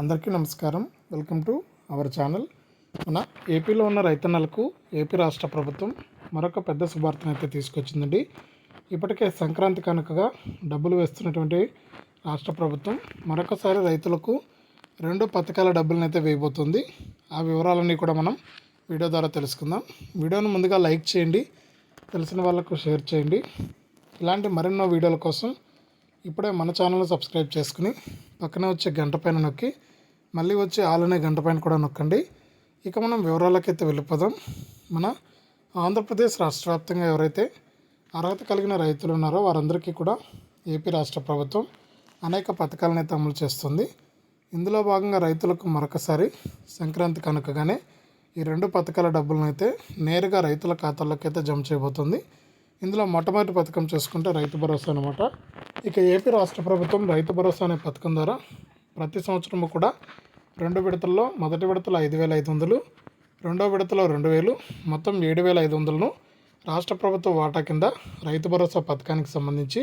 అందరికీ నమస్కారం. Welcome to our channel. మన ఏపీలో ఉన్న రైతన్నలకు ఏపీ రాష్ట్ర ప్రభుత్వం మరొక పెద్ద శుభార్తను అయితే తీసుకొచ్చిందండి. ఇప్పటికే సంక్రాంతి కనుకగా డబ్బులు వేస్తున్నటువంటి రాష్ట్ర ప్రభుత్వం మరొకసారి రైతులకు రెండు పథకాల డబ్బులను అయితే వేయబోతుంది. ఆ వివరాలన్నీ కూడా మనం వీడియో ద్వారా తెలుసుకుందాం. వీడియోను ముందుగా లైక్ చేయండి. తెలిసిన వాళ్ళకు షేర్ చేయండి. ఇలాంటి మరెన్నో వీడియోల కోసం ఇప్పుడే మన ఛానల్ సబ్స్క్రైబ్ చేసుకుని పక్కనే వచ్చే గంట పైన నొక్కి మళ్ళీ వచ్చే ఆల్ అనే గంట పైన కూడా నొక్కండి. ఇక మనం వివరాలకైతే వెళ్ళిపోదాం. మన ఆంధ్రప్రదేశ్ రాష్ట్ర వ్యాప్తంగా ఎవరైతే అర్హత కలిగిన రైతులు ఉన్నారో వారందరికీ కూడా ఏపీ రాష్ట్ర ప్రభుత్వం అనేక పథకాలను అయితే అమలు చేస్తుంది. ఇందులో భాగంగా రైతులకు మరొకసారి సంక్రాంతి కనుకగానే ఈ రెండు పథకాల డబ్బులను అయితే నేరుగా రైతుల ఖాతాల్లోకి అయితే జమ చేయబోతుంది. ఇందులో మొట్టమొదటి పథకం చూసుకుంటే రైతు భరోసా అనమాట ఇక ఏపీ రాష్ట్ర ప్రభుత్వం రైతు భరోసా అనే పథకం ద్వారా ప్రతి సంవత్సరము కూడా రెండు విడతల్లో మొదటి విడతలో ఐదు వేల ఐదు వందలు రెండో విడతలో రెండు వేలు మొత్తం ఏడు వేల ఐదు వందలను రాష్ట్ర ప్రభుత్వ వాటా కింద రైతు భరోసా పథకానికి సంబంధించి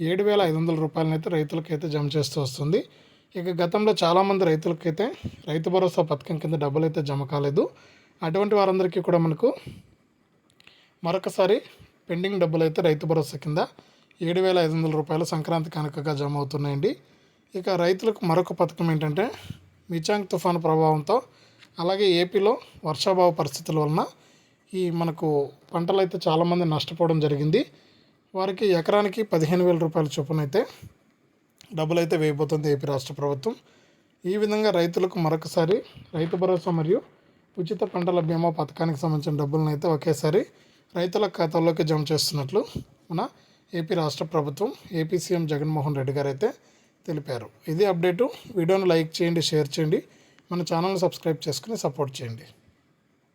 ఏడు వేల ఐదు వందల రూపాయలనైతే రైతులకైతే జమ చేస్తూ వస్తుంది. ఇక గతంలో చాలామంది రైతులకైతే రైతు భరోసా పథకం కింద డబ్బులు అయితే జమ కాలేదు. అటువంటి వారందరికీ కూడా మనకు మరొకసారి పెండింగ్ డబ్బులు అయితే రైతు భరోసా కింద ఏడు వేల ఐదు వందల రూపాయలు సంక్రాంతి కనుకగా జమ అవుతున్నాయండి ఇక రైతులకు మరొక పథకం ఏంటంటే మిచాంగ్ తుఫాను ప్రభావంతో అలాగే ఏపీలో వర్షాభావ పరిస్థితుల వలన ఈ మనకు పంటలు అయితే చాలామంది నష్టపోవడం జరిగింది. వారికి ఎకరానికి పదిహేను వేల రూపాయల చొప్పున అయితే డబ్బులు అయితే వేయబోతుంది ఏపీ రాష్ట్ర ప్రభుత్వం. ఈ విధంగా రైతులకు మరొకసారి రైతు భరోసా మరియు ఉచిత పంటల బీమా పథకానికి సంబంధించిన డబ్బులను అయితే ఒకేసారి రైతుల ఖాతాల్లోకి జమ చేస్తున్నట్లు మన ఏపీ రాష్ట్ర ప్రభుత్వం ఏపీ సీఎం జగన్మోహన్ రెడ్డి గారు అయితే తెలిపారు. ఇది అప్డేటు. వీడియోను లైక్ చేయండి షేర్ చేయండి. మన ఛానల్ని సబ్స్క్రైబ్ చేసుకుని సపోర్ట్ చేయండి.